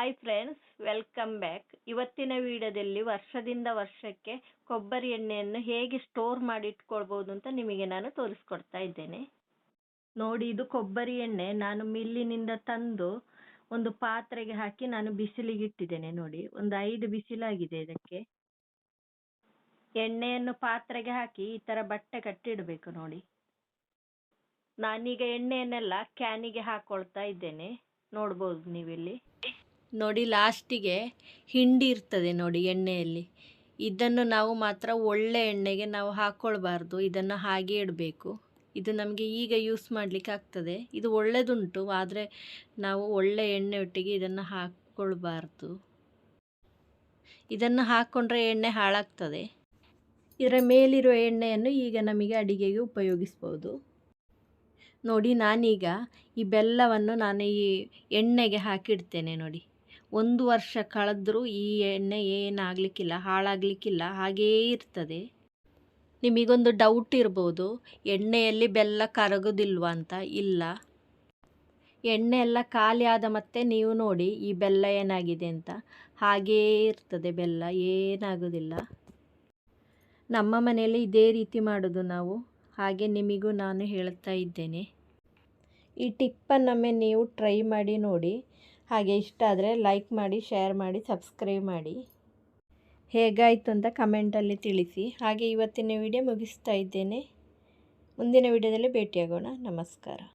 Hi friends welcome back ಇವತ್ತಿನ ವಿಡಿಯೋದಲ್ಲಿ ವರ್ಷದಿಂದ ವರ್ಷಕ್ಕೆ ಕೊಬ್ಬರಿ ಎಣ್ಣೆಯನ್ನು ಹೇಗೆ ಸ್ಟೋರ್ ಮಾಡಿ ಇಟ್ಕೊಳ್ಬೋದು ಅಂತ ನಿಮಗೆ ನಾನು ತೋರಿಸ್ಕೊಡ್ತಾ ಇದ್ದೇನೆ. ನೋಡಿ, ಇದು ಕೊಬ್ಬರಿ ಎಣ್ಣೆ ನಾನು ಮಿಲ್ಲಿನಿಂದ ತಂದು ಒಂದು ಪಾತ್ರೆಗೆ ಹಾಕಿ ನಾನು ಬಿಸಿಲಿಗೆ ಇಟ್ಟಿದ್ದೇನೆ. ನೋಡಿ, ಒಂದು ಐದು ಬಿಸಿಲಾಗಿದೆ ಇದಕ್ಕೆ. ಎಣ್ಣೆಯನ್ನು ಪಾತ್ರೆಗೆ ಹಾಕಿ ಈ ತರ ಬಟ್ಟೆ ಕಟ್ಟಿಡಬೇಕು ನೋಡಿ. ನಾನೀಗ ಎಣ್ಣೆಯನ್ನೆಲ್ಲ ಕ್ಯಾನಿಗೆ ಹಾಕೊಳ್ತಾ ಇದ್ದೇನೆ. ನೋಡ್ಬೋದು ನೀವಿಲ್ಲಿ. ನೋಡಿ ಲಾಸ್ಟಿಗೆ ಹಿಂಡಿ ಇರ್ತದೆ ನೋಡಿ ಎಣ್ಣೆಯಲ್ಲಿ. ಇದನ್ನು ನಾವು ಮಾತ್ರ ಒಳ್ಳೆ ಎಣ್ಣೆಗೆ ನಾವು ಹಾಕ್ಕೊಳ್ಬಾರ್ದು ಇದನ್ನು ಹಾಗೆ ಇಡಬೇಕು. ಇದು ನಮಗೆ ಈಗ ಯೂಸ್ ಮಾಡಲಿಕ್ಕೆ ಆಗ್ತದೆ. ಇದು ಒಳ್ಳೆಯದುಂಟು ಆದರೆ ನಾವು ಒಳ್ಳೆ ಎಣ್ಣೆ ಒಟ್ಟಿಗೆ ಇದನ್ನು ಹಾಕ್ಕೊಳ್ಬಾರ್ದು ಇದನ್ನು ಹಾಕ್ಕೊಂಡ್ರೆ ಎಣ್ಣೆ ಹಾಳಾಗ್ತದೆ. ಇದರ ಮೇಲಿರುವ ಎಣ್ಣೆಯನ್ನು ಈಗ ನಮಗೆ ಅಡಿಗೆಗೆ ಉಪಯೋಗಿಸ್ಬೋದು. ನೋಡಿ ನಾನೀಗ ಈ ಬೆಲ್ಲವನ್ನು ನಾನು ಈ ಎಣ್ಣೆಗೆ ಹಾಕಿಡ್ತೇನೆ ನೋಡಿ. ಒಂದು ವರ್ಷ ಕಳೆದರೂ ಈ ಎಣ್ಣೆ ಏನಾಗಲಿಕ್ಕಿಲ್ಲ, ಹಾಳಾಗಲಿಕ್ಕಿಲ್ಲ, ಹಾಗೇ ಇರ್ತದೆ. ನಿಮಗೊಂದು ಡೌಟ್ ಇರ್ಬೋದು, ಎಣ್ಣೆಯಲ್ಲಿ ಬೆಲ್ಲ ಕರಗೋದಿಲ್ವ ಅಂತ? ಇಲ್ಲ. ಎಣ್ಣೆ ಎಲ್ಲ ಖಾಲಿ ಆದ ಮತ್ತೆ ನೀವು ನೋಡಿ ಈ ಬೆಲ್ಲ ಏನಾಗಿದೆ ಅಂತ. ಹಾಗೇ ಇರ್ತದೆ ಬೆಲ್ಲ, ಏನಾಗೋದಿಲ್ಲ. ನಮ್ಮ ಮನೆಯಲ್ಲಿ ಇದೇ ರೀತಿ ಮಾಡೋದು ನಾವು. ಹಾಗೆ ನಿಮಗೂ ನಾನು ಹೇಳ್ತಾ ಇದ್ದೇನೆ. ಈ ಟಿಪ್ಪನ್ನೊಮ್ಮೆ ನೀವು ಟ್ರೈ ಮಾಡಿ ನೋಡಿ. ಹಾಗೆ ಇಷ್ಟ ಆದರೆ ಲೈಕ್ ಮಾಡಿ ಶೇರ್ ಮಾಡಿ ಸಬ್ಸ್ಕ್ರೈಬ್ ಮಾಡಿ. ಹೇಗಾಯಿತು ಅಂತ ಕಮೆಂಟಲ್ಲಿ ತಿಳಿಸಿ. ಹಾಗೆ ಇವತ್ತಿನ ವಿಡಿಯೋ ಮುಗಿಸ್ತಾ ಇದ್ದೇನೆ. ಮುಂದಿನ ವಿಡಿಯೋದಲ್ಲಿ ಭೇಟಿಯಾಗೋಣ. ನಮಸ್ಕಾರ.